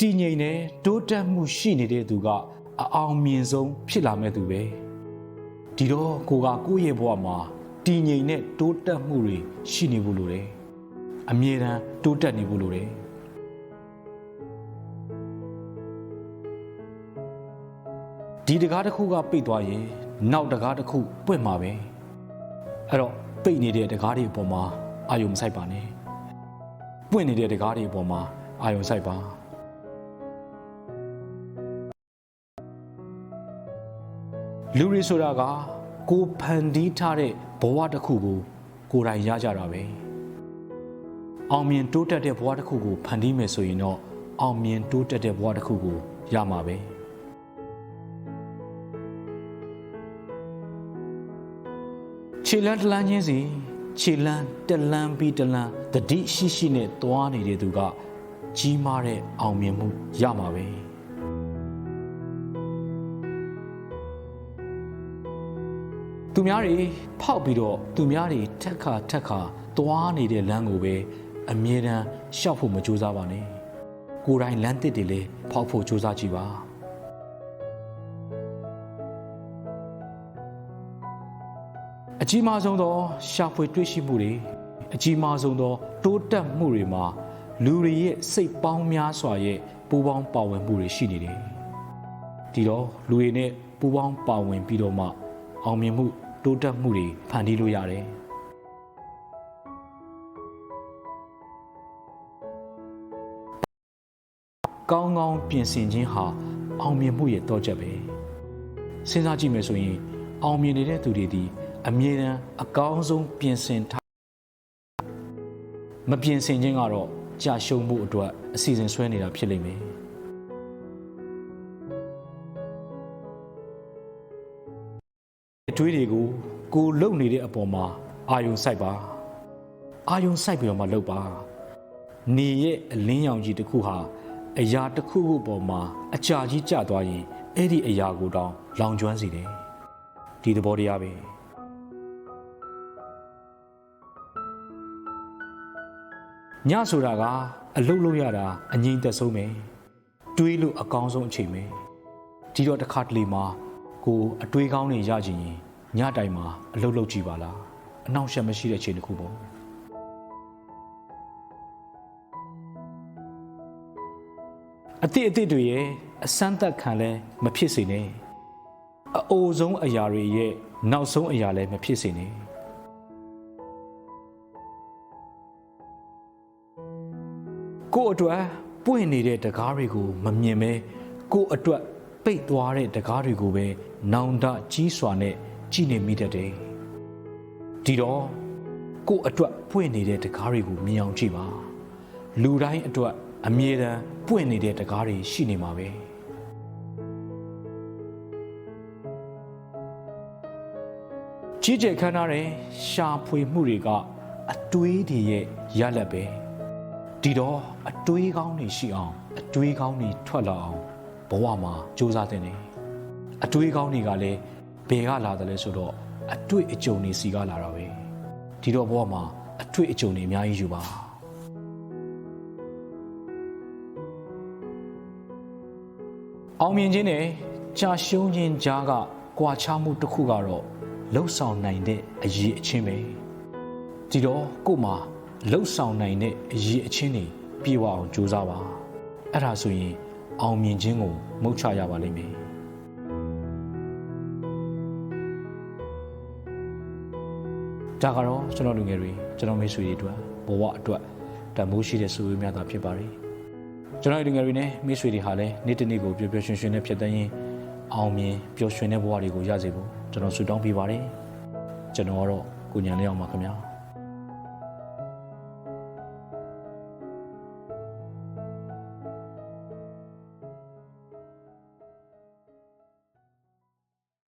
တည်ငြိမ်တဲ့တိုးတက်မှုရှိနေတဲ့သူကအအောင်မြင်ဆုံးဖြစ်လာမဲ့သူပဲဒီတော့ကိုကကိုယ့်ရဲ့ဘဝမှာတည်ငြိမ်တဲ့တိုးတက်မှုတွေရှိနေဖို့လိုတယ်အမြဲတမ်းတိုးတက်နေဖို့လိုတယ်ဒီတကားတစ်ခုကပိတ်သွားရင်နောက်တကားတစ်ခုပွင့်မှာပဲအဲ့တော့ပိတ်နေတဲ့တကားတွေအပေါ်မှာအာယုံမဆိုင်ပါနဲ့ပွင့်နေတဲ့တကားတွေအပေါ်မှာအာယုံဆိုင်ပါ လူတွေဆိုတာကကိုယ်ဖန်တီးထားတဲ့ဘဝတစ်ခုကိုကိုယ်တိုင်ရကြတာပဲအောင်မြင်တိုးတက်တဲ့ဘဝတစ်ခုကိုဖန်တီးမယ်ဆိုရင်တော့အောင်မြင်တိုးတက်တဲ့ဘဝတစ်ခုကိုရမှာပဲခြေလန်းတလန်းချင်းစီခြေလန်းတလန်းပြီးတလန်းတတိရှိရှိနဲ့သွားနေတဲ့သူက ကြီးမားတဲ့အောင်မြင်မှုရမှာပဲ သူများတွေဖောက်ပြီးတော့သူများတွေထက်ခါထက်ခါသွားနေတဲ့လမ်းကိုပဲအမြဲတမ်းရှောက်ဖို့မကြိုးစားပါနဲ့ကိုယ်တိုင်လမ်းတစ်တွေလည်းဖောက်ဖို့ကြိုးစားကြည့်ပါအကြီးမားဆုံးသောရှာဖွေတွေ့ရှိမှုတွေအကြီးမားဆုံးသောတိုးတက်မှုတွေမှာလူတွေရဲ့စိတ်ပေါင်းများစွာရဲ့ပူးပေါင်းပါဝင်မှုတွေရှိနေတယ်ဒီတော့လူတွေနဲ့ပူးပေါင်းပါဝင်ပြီးတော့မှအောင်မြင်မှု တိုးတက်မှုတွေဖန်တီးလို့ရတယ်ကောင်းကောင်းပြင်ဆင်ခြင်းဟာအောင်မြင်မှုရဲ့တော့ချက်ပဲစဉ်းစားကြည့်မယ်ဆိုရင် အောင်မြင်နေတဲ့သူတွေဒီအမြဲတမ်းအကောင်းဆုံးပြင်ဆင်ထားမပြင်ဆင်ခြင်းကတော့ကြာရှုံးမှုအတွက်အစီအစဉ်ဆွဲနေတာဖြစ်လိမ့်မယ် အတွေးတွေကိုကိုလုံနေတဲ့အပေါ်မှာအာယုံစိုက်ပါအာယုံစိုက်ပြီးတော့မှလှုပ်ပါနေရဲ့အလင်းရောင်ကြီးတစ်ခုဟာအရာတစ်ခုခုပေါ်မှာအကြာကြီးကျသွားရင်အဲ့ဒီအရာကိုတောင်လောင်ကျွမ်းစေတယ်ဒီသဘောတရားပဲညဆိုတာကအလုတ်လို့ရတာအငြိမ်သက်ဆုံးပဲတွေးလို့အကောင်းဆုံးအချိန်ပဲဒီတော့တစ်ခါတလေမှာကိုအတွေးကောင်းနေရချင်ရင် ညတိုင်မှာအလုတ်လုတ်ကြည့်ပါလားအနှောင့်အယှက်မရှိတဲ့အချိန်တစ်ခုပေါ့အတိတ်အတိတ်တွေရဲ့အစမ်းသက်ခံလဲမဖြစ်စေနဲ့အအိုဆုံးအရာတွေရဲ့နောက်ဆုံးအရာလည်းမဖြစ်စေနဲ့ကို့အတွက်ပွင့်နေတဲ့တကားတွေကိုမမြင်ပဲကို့အတွက်ပိတ်သွားတဲ့တကားတွေကိုပဲနောင်တကြီးစွာနဲ့ ကြည်နေမိတတ်တယ်ဒီတော့ကို့အတွက်ပွင့်နေတဲ့တကားတွေကိုမြင်အောင်ကြည့်ပါလူတိုင်းအတွက်အမြဲတမ်းပွင့်နေတဲ့တကားတွေရှိနေမှာပဲကြီးကျယ်ခမ်းနားတဲ့ရှာဖွေမှုတွေကအတွေးတွေရဲ့ရလက်ပဲဒီတော့အတွေးကောင်းတွေရှိအောင်အတွေးကောင်းတွေထွက်လာအောင်ဘဝမှာစူးစမ်းသင့်တယ်အတွေးကောင်းတွေကလည်း ဘယ်ကလာတယ်လဲဆိုတော့အတွေ့အကြုံတွေစီကလာတာပဲဒီတော့ဘဝမှာအတွေ့အကြုံတွေအများကြီးယူပါအောင်မြင်ခြင်းနဲ့ကြာရှုံးခြင်းကြားကကွာခြားမှုတစ်ခုကတော့လှုပ်ဆောင်နိုင်တဲ့အရေးအချင်းပဲဒီတော့ကို့မှာလှုပ်ဆောင်နိုင်တဲ့အရေးအချင်းတွေပြေဝအောင်ကြိုးစားပါအဲ့ဒါဆိုရင်အောင်မြင်ခြင်းကိုမုတ်ချရပါလိမ့်မယ် ဒါကတော့ကျွန်တော်လူငယ်တွေကျွန်တော်မိတ်ဆွေတွေအတွက်ဘဝအတွက်တန်ဖိုးရှိတဲ့ဆိုရများတာဖြစ်ပါတယ်ကျွန်တော်လူငယ်တွေနဲ့မိတ်ဆွေတွေဟာလည်းနေ့တစ်နေ့ကိုပျော်ပျော်ရွှင်ရွှင်နဲ့ဖြစ်တဲ့ရင်အောင်မြင်ပျော်ရွှင်တဲ့ဘဝတွေကိုရစေဖို့ကျွန်တော်ဆုတောင်းပေးပါတယ်ကျွန်တော်ကတော့ကိုညာလေးအောင်ပါခင်ဗျာ